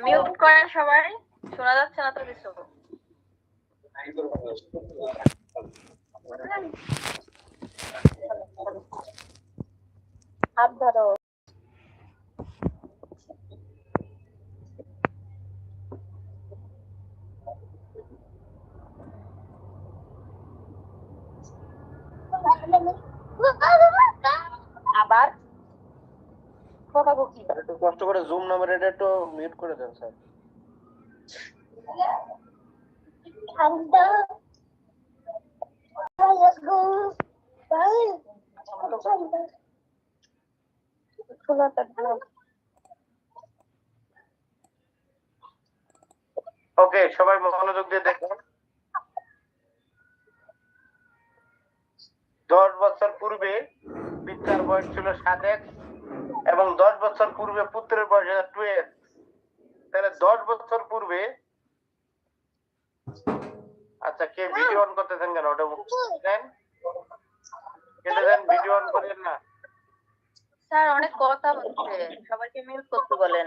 Mute করেন সবাই। শোনা যাচ্ছে না তো কিছু। হাত ধরো আবার একটু কষ্ট করে জুম নাম্বার এটা একটু মিউট করে দেন স্যার। ঠান্ডা। ওকে সবাই মনোযোগ দিয়ে দেখুন। দশ বছর পূর্বে পিতার বয়স ছিল সাত এক্স এবং দশ বছর পূর্বে পুত্রের বয়স টু এক্স তাহলে দশ বছর পূর্বে আচ্ছা কে ভিডিও অন করতেছেন কেন? ওটা দেন কেটে দেন ভিডিও অন করেন না। স্যার অনেক কথা হচ্ছে। সবাইকে মিউট করতে বলেন।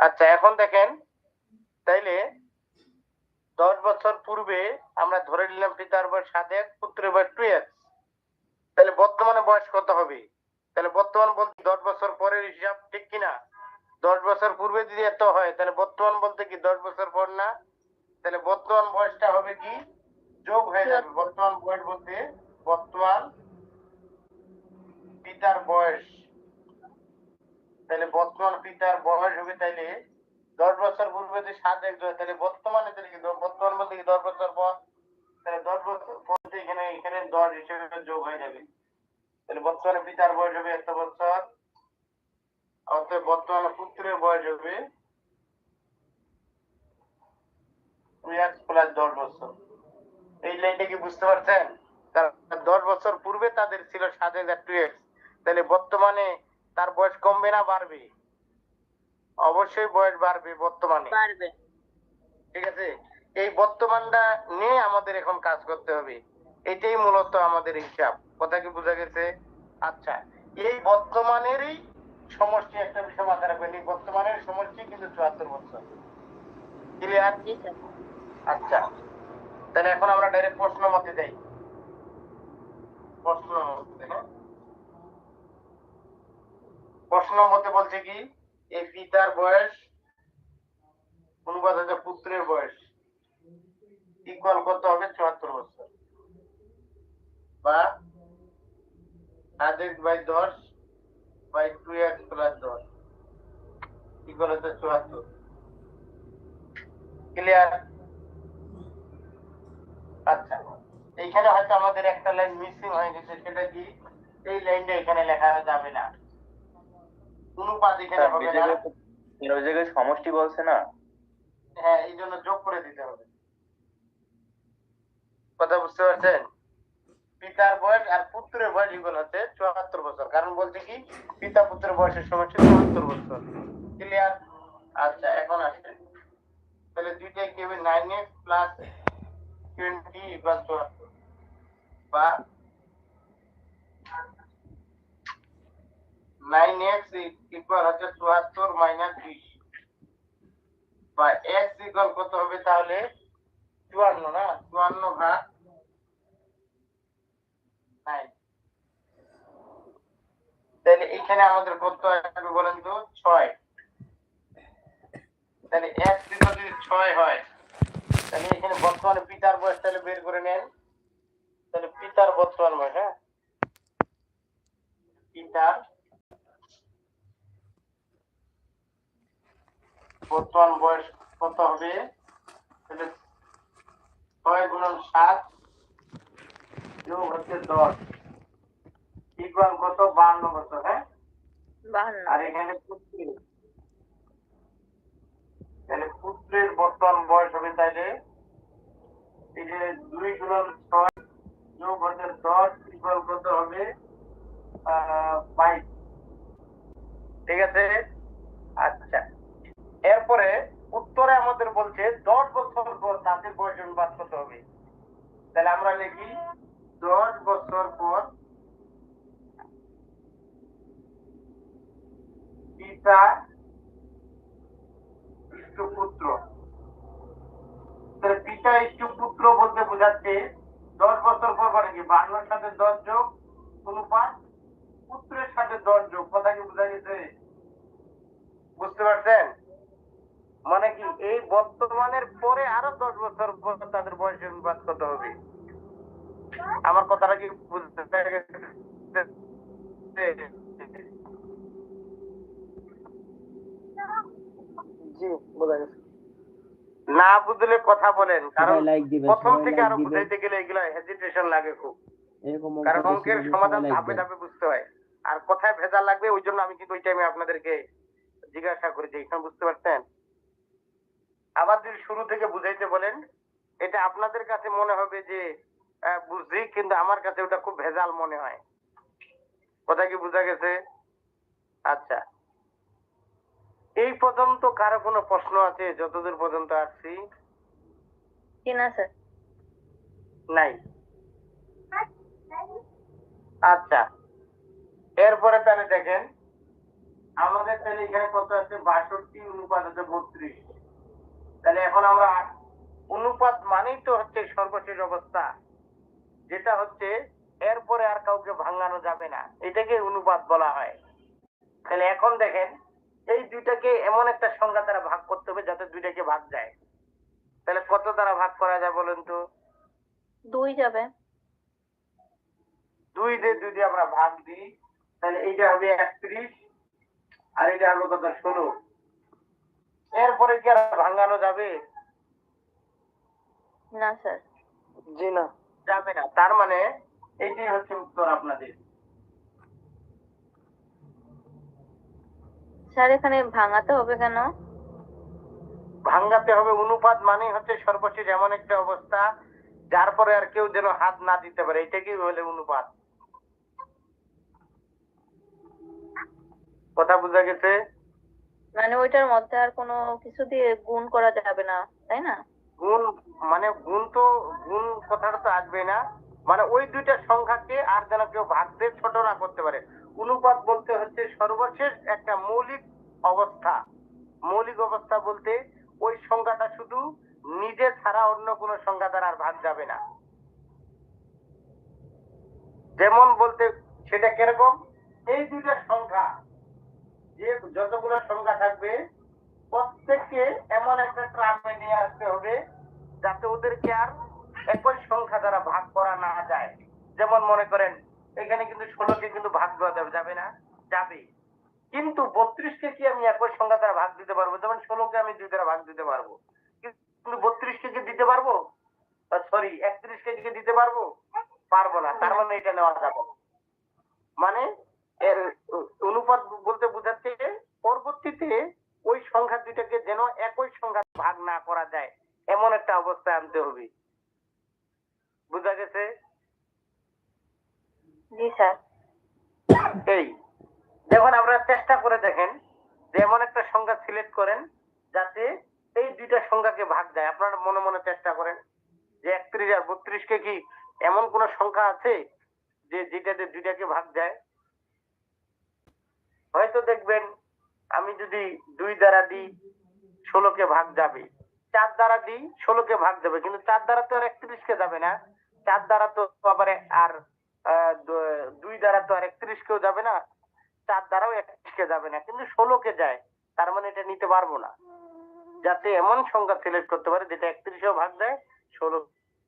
আচ্ছা এখন দেখেন তাইলে দশ বছর পূর্বে আমরা ধরে নিলাম পিতার বয়স সাত এক পুত্রের বয়স টু এক্স তাহলে বর্তমানে বয়স কত হবে? তাহলে বর্তমান বলতে দশ বছর পরের হিসাব ঠিক কিনা? দশ বছর পূর্বে যদি এত হয় তাহলে বর্তমান বলতে কি দশ বছর পর না? তাহলে বর্তমান বয়সটা হবে কি? যোগ হয়ে যাবে। বর্তমান বয়স বলতে বর্তমান পিতার বয়স। তাহলে বর্তমান পিতার বয়স হবে তাইলে দশ বছর পূর্বে যদি সাত এক হয় তাহলে বর্তমানে তাহলে কি বর্তমান বলতে কি দশ বছর পর? তাহলে দশ বছর পর এখানে এখানে দশ হিসেবে যোগ হয়ে যাবে। তাহলে বর্তমানে পিতার বয়স হবে এত বছর। অতএব বর্তমানে পুত্রের বয়স হবে এক প্লাস দশ বছর। এই লাইনটা কি বুঝতে পারছেন? দশ বছর পূর্বে তাদের ছিল সাত হাজার টু এক্স। তাহলে বর্তমানে তার বয়স কমবে না বাড়বে? অবশ্যই বয়স বাড়বে বর্তমানে। ঠিক আছে? এই বর্তমানটা নিয়ে আমাদের এখন কাজ করতে হবে। এটাই মূলত আমাদের হিসাব। কথা কি বোঝা গেছে? আচ্ছা এই বর্তমানেরই সমষ্টি একটা বিষয় মাথায় রাখবেন এই বর্তমানের সমষ্টি কিন্তু চুয়াত্তর বছর। ক্লিয়ার আচ্ছা তাহলে এখন আমরা ডাইরেক্ট প্রশ্ন মতে যাই। প্রশ্ন মতে, হ্যাঁ? প্রশ্ন মতে বলছে কি এই পিতার বয়স অনুবাদ হচ্ছে পুত্রের বয়স ইকুয়াল করতে হবে? চুয়াত্তর বছর। বা এক্স বাই দশ বাই টু এক্স প্লাস দশ ইকুয়াল হচ্ছে চুয়াত্তর? ক্লিয়ার আচ্ছা। এইখানে হয়তো আমাদের একটা লাইন মিসিং হয়ে গেছে সেটা কি? এই লাইনটা এখানে লেখা যাবে না। অনুপাত এখানে হবে না। ওই জায়গায় সমষ্টি বলছে না? হ্যাঁ এই জন্য যোগ করে দিতে হবে। কথা বুঝতে পারছেন? পিতার বয়স আর পুত্রের বয়স এগুলো হচ্ছে চুয়াত্তর বছর। কারণ বলছে কি, পিতা পুত্রের বয়সের সময় ছিল চুয়াত্তর বছর। ক্লিয়ার আচ্ছা এখন আসছে তাহলে দুইটাই কি হবে? Nine x plus twenty equal চুয়াত্তর। বা নাইন এক্স ইকুয়াল হচ্ছে চুয়াত্তর মাইনাস বিশ বা এক্স ইকুয়াল কত হবে তাহলে? চুয়ান্ন না? চুয়ান্ন ভাগ নাইন তাহলে এখানে আমাদের কত আসবে বলেন তো, ছয়। তাহলে এক্স ইকুয়াল যদি ছয় হয়, তাহলে এখানে বর্তমানে পিতার বয়স তাহলে বের করে নেন। তাহলে পিতার বর্তমান বয়স হ্যাঁ? পিতার বর্তমান বয়স কত হবে? তাহলে ছয় গুণন সাত যোগ হচ্ছে দশ। ইকুয়াল কত? বান্ন বছর হ্যাঁ? আর এখানে তাহলে পুত্রের বর্তমান বয়স হবে তাইলে এই যে দুই গুণন ছয় যোগ হচ্ছে দশ ইকুয়াল কত হবে? বাইশ। ঠিক আছে? আচ্ছা। এরপরে উত্তরে আমাদের বলছে দশ বছর পর তাদের বয়স অনুপাত কত হবে? তাহলে আমরা লিখি দশ বছর পর পিতা ইষ্টু পুত্র পিতা ইষ্টু পুত্র বলতে বোঝাচ্ছে দশ বছর পর মানে কি বাংলার সাথে দশ যোগ, অনুপাত পুত্রের সাথে দশ যোগ। কথা কি বোঝা গেছে? বুঝতে পারছেন? মানে কি এই বর্তমানের পরে আরও দশ বছর পর তাদের বয়স অনুপাত কত হবে? আমার কথাটা কি বুঝতে পেরেছেন? জি বোঝা গেছে। না বুঝলে কথা বলেন কারণ প্রথম থেকে আরও বুঝাইতে গেলে এগুলো হেজিটেশন লাগে খুব। কারণ অঙ্কের সমাধান ধাপে ধাপে বুঝতে হয়। আর কোথায় ভেজাল লাগবে ওই জন্য আমি কিন্তু ওই টাইমে আপনাদেরকে জিজ্ঞাসা করি যে এখানে বুঝতে পারছেন? আবার যদি শুরু থেকে বুঝাইতে বলেন এটা আপনাদের কাছে মনে হবে যে বুঝি কিন্তু আমার কাছে ওটা খুব ভেজাল মনে হয়। কথা কি বোঝা গেছে? আচ্ছা। এই পর্যন্ত কারও কোনো প্রশ্ন আছে? যতদূর পর্যন্ত আসছি। না স্যার। নাই। আচ্ছা। এরপরে তাহলে দেখেন আমাদের তাহলে এখানে কত আছে? বাষট্টি অনুপাত আছে বত্রিশ। তাহলে এখন আমরা অনুপাত মানেই তো হচ্ছে সর্বশেষ অবস্থা। যেটা হচ্ছে এরপরে আর কাউকে ভাঙানো যাবে না। এটাকে অনুপাত বলা হয়। তাহলে এখন দেখেন এই দুইটাকে এমন একটা সংখ্যা দ্বারা ভাগ করতে হবে যাতে দুইটাকে ভাগ যায়। তাহলে কত দ্বারা ভাগ করা যায় বলেন তো? দুই যাবে। দুই দিয়ে দুই দিয়ে আমরা ভাগ দিই তাহলে এইটা হবে একত্রিশ আর এটা হবে কত? ষোলো। এরপরে কি আর ভাঙানো যাবে? না স্যার। জি না। যাবে না। তার মানে এইটাই হচ্ছে উত্তর আপনাদের। স্যার এখানে ভাঙাতে হবে কেন? ভাঙাতে হবে অনুপাত মানে হচ্ছে সর্বশেষ এমন একটা অবস্থা যার পরে আর কেউ যেন হাত না দিতে পারে। এটাকেই বলে অনুপাত? কথা বোঝা গেছে? মানে ওইটার মধ্যে আর কোনো কিছু দিয়ে গুণ করা যাবে না তাই না? গুণ মানে গুণ তো গুণ কথাটা তো আসবে না। মানে ওই দুইটা সংখ্যাকে আর যেন কেউ ভাগ দিয়ে ছোট না করতে পারে। অনুপাত বলতে হচ্ছে সর্বশেষ একটা মৌলিক অবস্থা। মৌলিক অবস্থা বলতে ওই সংখ্যাটা শুধু নিজে ছাড়া অন্য কোনো সংখ্যা দ্বারা আর ভাগ যাবে না। যেমন বলতে সেটা কীরকম? এই দুইটা সংখ্যা, যে যতগুলো সংখ্যা থাকবে, প্রত্যেককে এমন একটা ট্রামে নিয়ে আসতে হবে যাতে ওদেরকে আর একই সংখ্যা দ্বারা ভাগ করা না যায়। যেমন মনে করেন এখানে কিন্তু ষোলোকে কিন্তু ভাগ দেওয়া যাবে যাবে না? যাবে। কিন্তু বত্রিশকে কি আমি একই সংখ্যা দ্বারা ভাগ দিতে পারব? যেমন ষোলোকে আমি দুই দ্বারা ভাগ দিতে পারব। কিন্তু বত্রিশকে কি দিতে পারব? সরি একত্রিশকে কি দিতে পারব? পারব না, তার মানে এটা নেওয়া যাবে মানে এর অনুপাত বলতে বোঝাচ্ছে পরবর্তীতে ওই সংখ্যা দুইটাকে যেন একই সংখ্যা ভাগ না করা যায়, এমন একটা অবস্থায় আনতে হবে। বুঝা গেছে? এই যখন আপনারা চেষ্টা করে দেখেন যে এমন একটা সংখ্যা সিলেক্ট করেন যাতে এই দুইটা সংখ্যাকে ভাগ যায়। আপনারা মনে মনে চেষ্টা করেন যে একত্রিশ আর বত্রিশকে কি এমন কোন সংখ্যা আছে যে যেটাতে দুইটাকে ভাগ যায়? হয়তো দেখবেন আমি যদি দুই দ্বারা দিই ষোলোকে ভাগ যাবে, চার দ্বারা দিই ষোলোকে ভাগ যাবে, কিন্তু চার দ্বারা তো আর একত্রিশকে যাবে না। চার দ্বারা তো আবার আর দুই দ্বারা তো আর একত্রিশ কেও যাবে না, চার দ্বারাও একত্রিশ কে যাবে না, কিন্তু ষোলো কে যায়, তার মানে এটা নিতে পারব না। যাতে এমন সংখ্যা সিলেক্ট করতে পারে যেটা একত্রিশেও ভাগ দেয়, ষোলো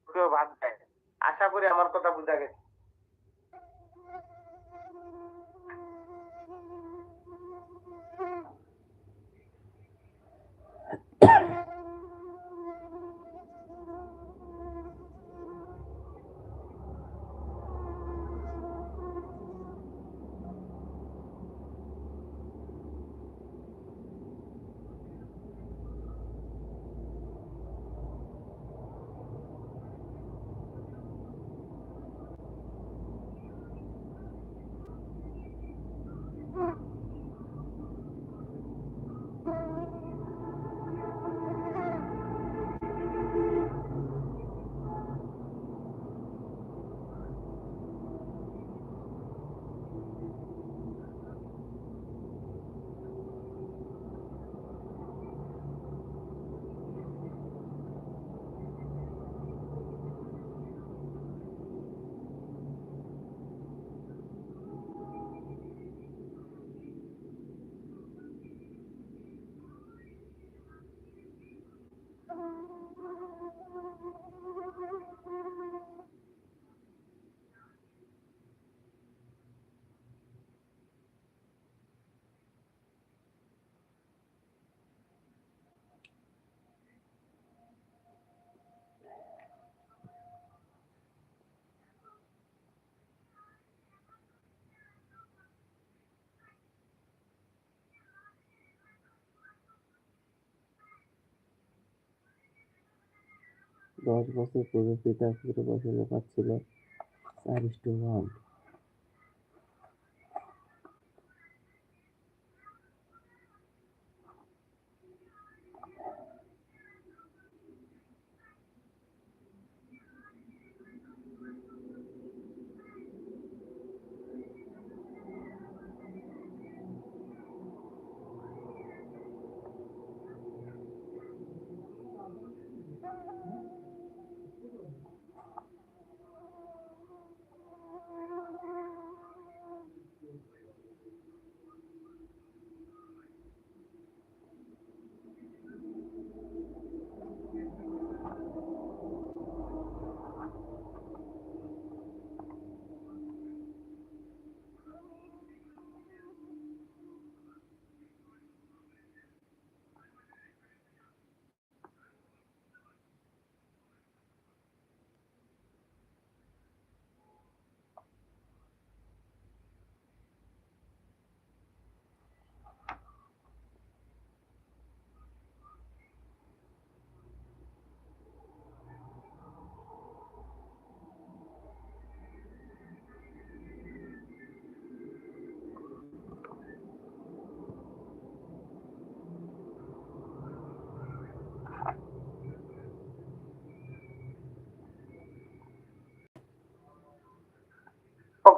কেও ভাগ দেয়। আশা করি আমার কথা বোঝা গেছে। দশ বছর পূর্বে পিতা পুত্র বয়সে অনুপাত ছিল। চার ইস্টু ওয়ান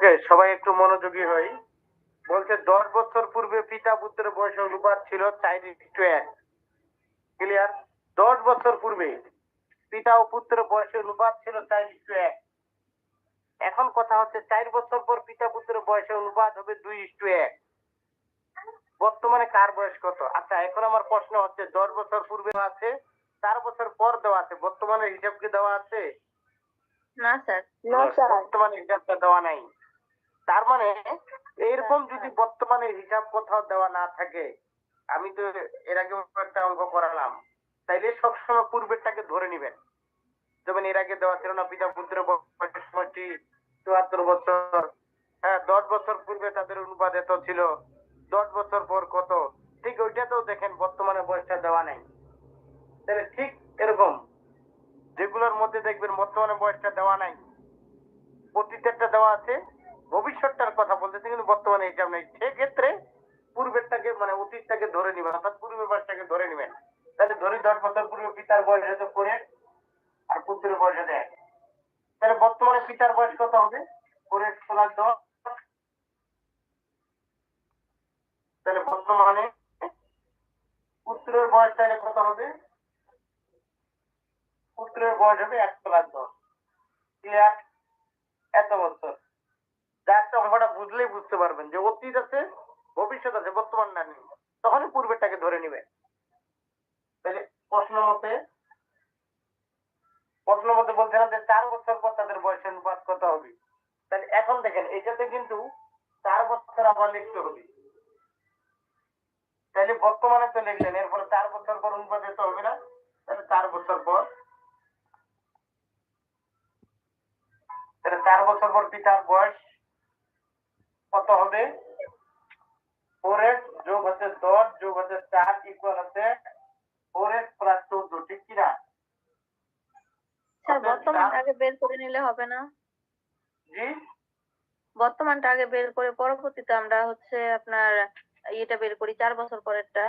ওকে সবাই একটু মনোযোগী হই। বলছে দশ বছর পূর্বে পিতা পুত্রের বয়স অনুপাত ছিল চার ইস্টু এক। ক্লিয়ার দশ বছর পূর্বে পিতা ও পুত্রের বয়সের অনুপাত ছিল চার ইস্টু এক। এখন কথা হচ্ছে চার বছর পর পিতা পুত্রের বয়সের অনুপাত হবে দুই ইস্টু এক। বর্তমানে কার বয়স কত? আচ্ছা এখন আমার প্রশ্ন হচ্ছে দশ বছর পূর্বে আছে চার বছর পর দেওয়া আছে বর্তমানে হিসাব কি দেওয়া আছে? না স্যার। বর্তমানে হিসাবটা দেওয়া নাই। তার মানে এরকম যদি বর্তমানে হিসাব কোথাও দেওয়া না থাকে আমি তো এর আগে একটা অঙ্ক করালাম তাইলে সবসময় পূর্বেরটাকে ধরে নিবেন। যেমন এর আগে দেওয়া ছিল না পিতা পুত্র চুয়াত্তর বছর। হ্যাঁ দশ বছর পূর্বে তাদের অনুপাত এত ছিল দশ বছর পর কত? ঠিক ওইটাতেও দেখেন বর্তমানে বয়সটা দেওয়া নাই। তাহলে ঠিক এরকম যেগুলোর মধ্যে দেখবেন বর্তমানে বয়সটা দেওয়া নাই অতীতেরটা দেওয়া আছে ভবিষ্যৎটার কথা বলতেছে, কিন্তু বর্তমানে হিসাব নেই। সেক্ষেত্রে পূর্বেরটাকে মানে অতীতটাকে ধরে নিবেন অর্থাৎ পূর্বের বয়সটাকে ধরে নিবেন তাহলে ধরি দশ বছর পূর্বে পিতার বয়স হতো করে, আর পুত্রের বয়স হতো তাহলে বর্তমানে পিতার বয়স কত হবে? করে প্লাস দশ। তাহলে বর্তমানে পুত্রের বয়স তাহলে কত হবে? পুত্রের বয়স হবে এক প্লাস দশ এত বছর। অঙ্কটা বুঝলেই বুঝতে পারবেন যে অতীত আছে, ভবিষ্যৎ আছে, বর্তমান না নেই। তখনই পূর্বেরটাকে ধরে নিবে। তাহলে প্রশ্ন মতে প্রশ্ন মতে বলছে যে চার বছর পর তাদের বয়সের অনুপাত কত হবে। তাহলে এখন দেখেন, এটাতে কিন্তু চার বছর আবার লিখতে হবে। তাহলে বর্তমানে তো লিখলেন, এরপরে চার বছর পর অনুপাত দিতে হবে না, তাহলে চার বছর পর, তাহলে চার বছর পর পিতার বয়স কত হবে? ফোর এক্স যোগ হচ্ছে দশ যোগ হচ্ছে চার ইকুয়াল হচ্ছে ফোর এক্স প্লাস চোদ্দ ঠিক কিনা স্যার বর্তমানটা আগে বের করে নিলে হবে না? জি? বর্তমানটা আগে বের করে পরবর্তীতে আমরা হচ্ছে আপনার ইয়েটা বের করি চার বছর পরেরটা।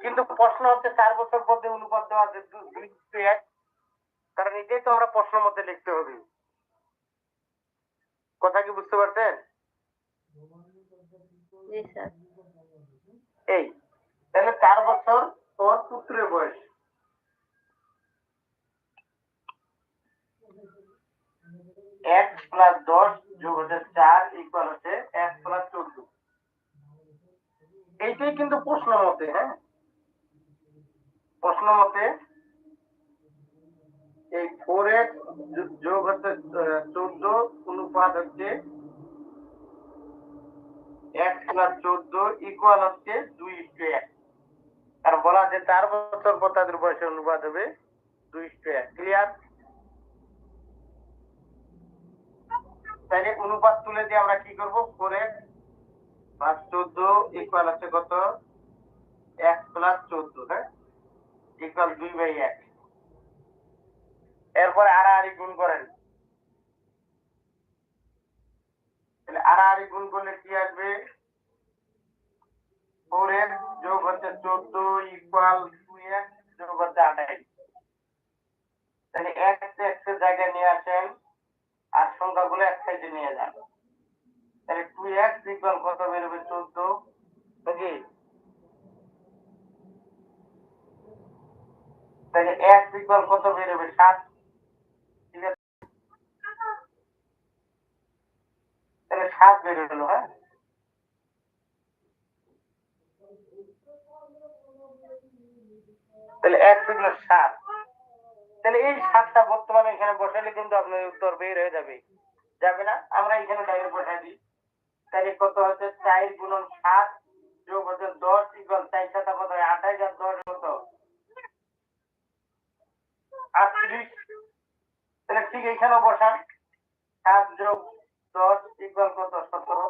কিন্তু প্রশ্ন হচ্ছে চার বছর পর অনুপাত দেওয়া কারণ এটাই তো আমরা প্রশ্ন মধ্যে লিখতে হবে। কথা কি বুঝতে পারছেন? এই তাহলে চার বছর পর পুত্রের বয়স। এক প্লাস দশ যোগ হচ্ছে চার ইকুয়াল হচ্ছে এক প্লাস চোদ্দ। এইটাই কিন্তু প্রশ্ন মতে হ্যাঁ? প্রশ্ন মতে এই ফোর যোগ হচ্ছে চোদ্দ, অনুপাত হচ্ছে এক প্লাস চোদ্দ ইকুয়াল হচ্ছে দুই ইস্টু এক। কারণ বলা আছে চার বছর পর তাদের বয়সের অনুপাত হবে দুই ইস্টু এক। ক্লিয়ার তাহলে অনুপাত তুলে দিয়ে আমরা কি করব? ফোর এক্স প্লাস চোদ্দ ইকুয়াল হচ্ছে কত? এক প্লাস চোদ্দ হ্যাঁ? ইকুয়াল দুই বাই এক। এরপরে আড়াআড়ি গুণ করেন। আড়াআড়ি গুণ করলে কি আসবে? ফোর যোগ হচ্ছে চোদ্দ ইকুয়াল যোগ হচ্ছে আঠাইশ। তাহলে জায়গায় নিয়ে আসেন আর সংখ্যাগুলো এক সাইডে নিয়ে যান। তাহলে টু এক্স ইকুয়াল কত বেরোবে চোদ্দ। নাকি তাহলে এক্স ইকুয়াল কত বেরোবে সাত ঠিক আছে তাহলে সাত বেরোলো হ্যাঁ তাহলে এক ইকুয়াল সাত। তাহলে এই সাতটা বর্তমানে এখানে বসালে কিন্তু আপনার উত্তর বের হয়ে যাবে। যাবে না? আমরা এখানে ডাইরেক্ট বসাই দিই। তাহলে কত হচ্ছে? চার গুণন সাত যোগ হচ্ছে দশ ইকুয়াল চার সাতা কত হয়? আঠাইশ আর দশ কত? আটত্রিশ। তাহলে ঠিক এইখানেও বসান। সাত যোগ দশ ইকুয়াল কত সতেরো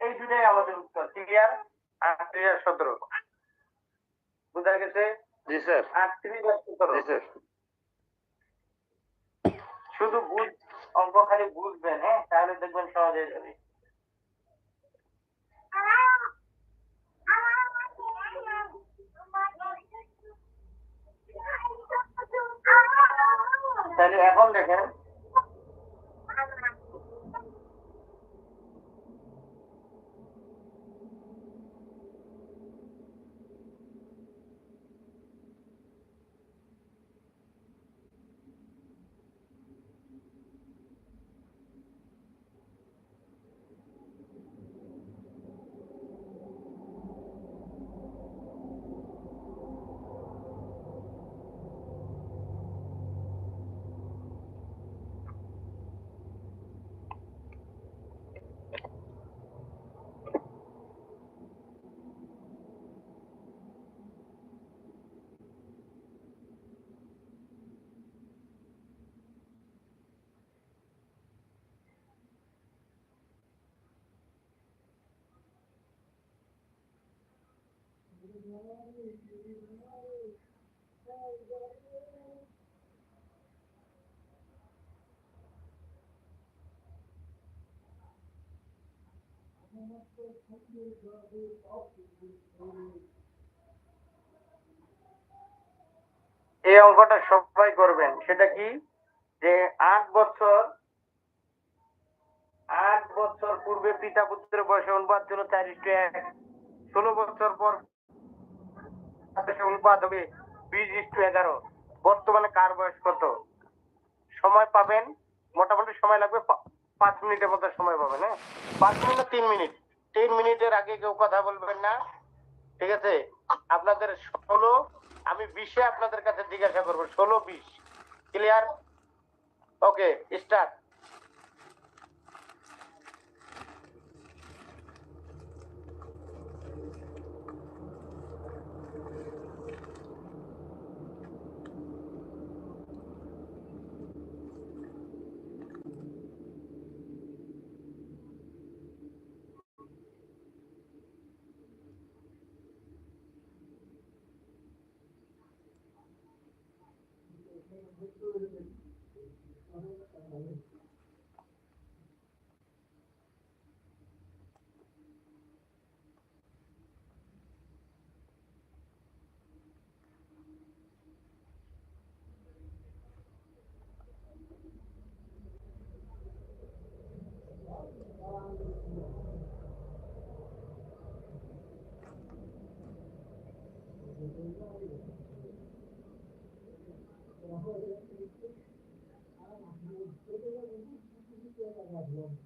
এই দুটাই আমাদের উত্তর ক্লিয়ার আটত্রিশ আর সতেরো। বুঝা গেছে? জি স্যার। আটত্রিশ আর সতেরো। জি স্যার। শুধু বুঝ অঙ্ক খালি বুঝবেন হ্যাঁ? তাহলে দেখবেন সহজ হয়ে যাবে। তাহলে এখন দেখেন এই অঙ্কটা সবাই করবেন। সেটা কি? যে আট বছর আট বছর পূর্বে পিতা পুত্রের বয়সে অনুপাত ছিল চার ইস্টু এক। ষোলো বছর পর তাদের অনুপাত হবে। বিশ ইস্টু এগারো। বর্তমানে কার বয়স কত? সময় পাবেন, মোটামুটি সময় লাগবে পাঁচ মিনিটের মতো সময় পাবেন হ্যাঁ? পাঁচ মিনিট তিন মিনিট? তিন মিনিটের আগে কেউ কথা বলবেন না, ঠিক আছে? আপনাদের ষোলো, আমি বিশে আপনাদের কাছে জিজ্ঞাসা করব, ষোলো বিশ। Clear okay start Thank you.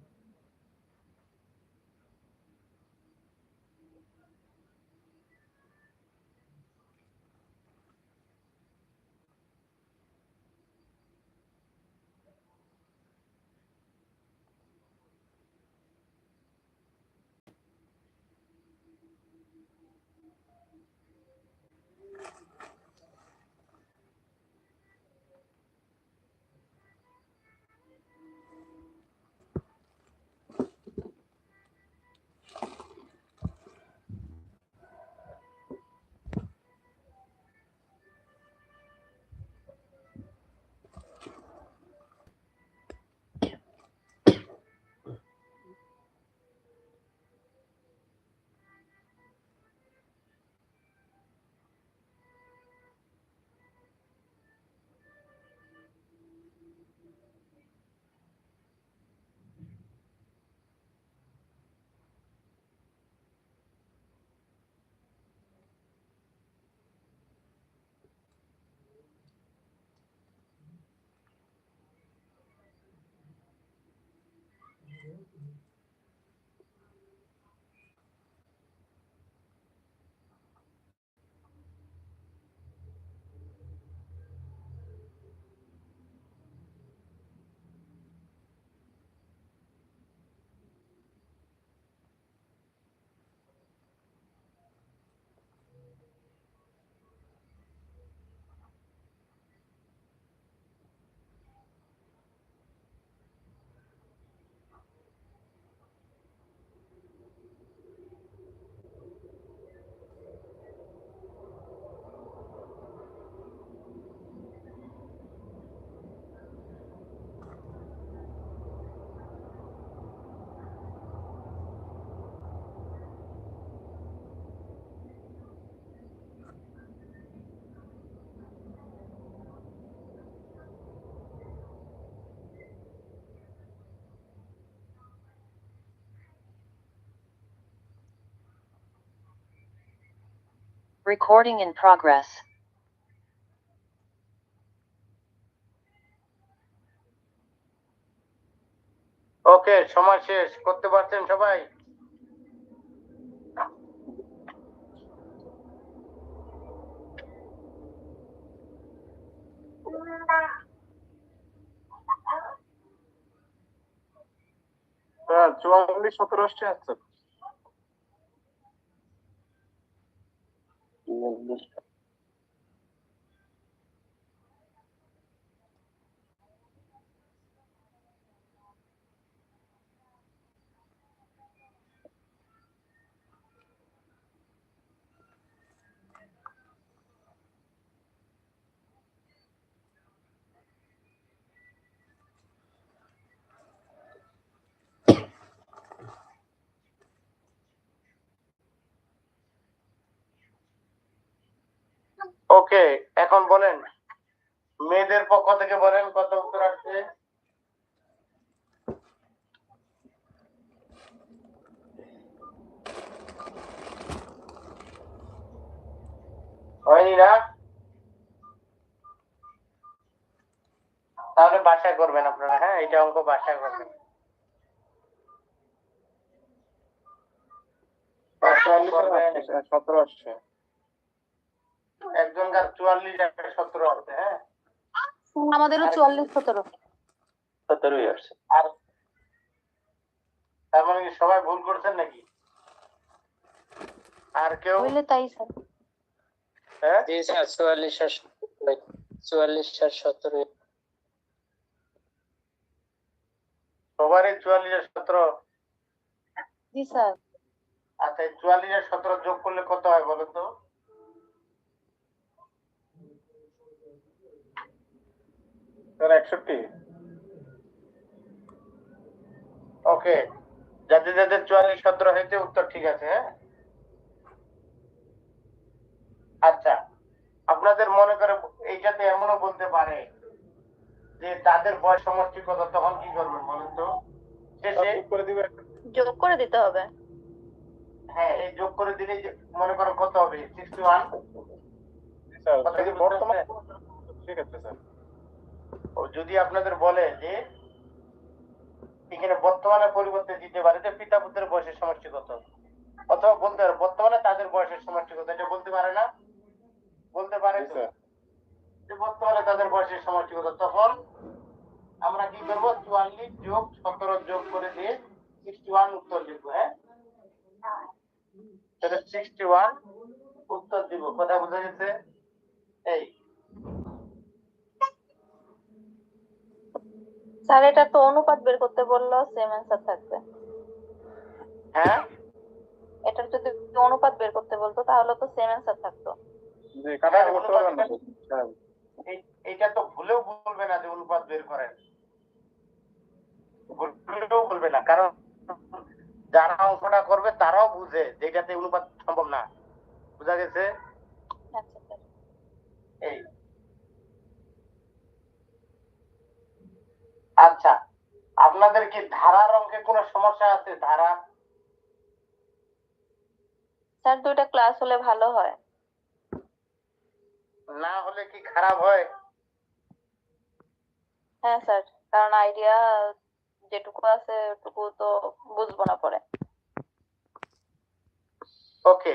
Recording in progress. Okay সময় শেষ। করতে পারছেন সবাই? চুয়াল্লিশ সতেরো আসছে। আচ্ছা ওকে, এখন বলেন। মেয়েদের পক্ষ থেকে বলেন কত উত্তর আসছে? হয়নি না? তাহলে বাসা করবেন আপনারা হ্যাঁ? এটা অঙ্ক, বাসা করবেন। সতেরো আসছে। একজনকার চুয়াল্লিশ একটা সতেরো আছে হ্যাঁ? আমাদেরও চুয়াল্লিশ সতেরো। সতেরোই আসছে। আর তার মানে কি সবাই ভুল করছেন নাকি? আর কেউ? হইলে তাই স্যার। হ্যাঁ? জি স্যার চুয়াল্লিশ আর সতেরো। চুয়াল্লিশ আর সতেরো সবারই চুয়াল্লিশ আর সতেরো। জি স্যার। আচ্ছা এই চুয়াল্লিশ আর সতেরো যোগ করলে কত হয় বলো তো? একষট্টি। ওকে যাদের যাদের চুয়াল্লিশ সতেরো হয়েছে উত্তর ঠিক আছে হ্যাঁ? আচ্ছা আপনাদের মনে করে এইটাতে এমনও বলতে পারে যে তাদের বয়স সমষ্টি কত তখন কি করবেন বলেন তো? শেষে? করে দিবে যোগ করে দিতে হবে। হ্যাঁ এই যোগ করে দিলে যে- মনে করো কত হবে? সিক্সটি ওয়ান ঠিক আছে স্যার। যদি আপনাদের বলে যে এখানে বর্তমানে পরিবর্তে দিতে পারে যে পিতা পুত্রের বয়সের সমষ্টি কত অথবা বলতে পারে বর্তমানে তাদের বয়সের সমষ্টি কত এটা বলতে পারে না? বলতে পারে যে বর্তমানে তাদের বয়সের সমষ্টি কত তখন আমরা কি করব? চুয়াল্লিশ যোগ সতেরো যোগ করে দিয়ে সিক্সটি ওয়ান উত্তর লিখব হ্যাঁ? তাহলে সিক্সটি ওয়ান উত্তর দিব। কথা বোঝা গেছে এই স্যার এটা তো অনুপাত বের করতে বলল সেম অ্যান্সার থাকবে। হ্যাঁ? এটার যদি অনুপাত বের করতে বলতো তাহলে তো সেম অ্যান্সার থাকতো। জি কাটাকাটি করতে পারবেন না। এই- এইটা তো ভুলেও বলবে না যে অনুপাত বের করেন ভুলেও বলবে না কারণ যারা অঙ্কটা করবে তারাও বুঝে যে এটাতে অনুপাত সম্ভব না। বুঝা গেছে? আচ্ছা এই আচ্ছা আপনাদের কি ধারার অঙ্কে কোনো সমস্যা আছে? ধারা? স্যার দুইটা ক্লাস হলে ভালো হয়। না হলে কি খারাপ হয়? হ্যাঁ স্যার কারণ আইডিয়া যেটুকু আছে ওটুকু তো বুঝব না পরে। ওকে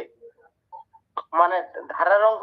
মানে ধারার অঙ্ক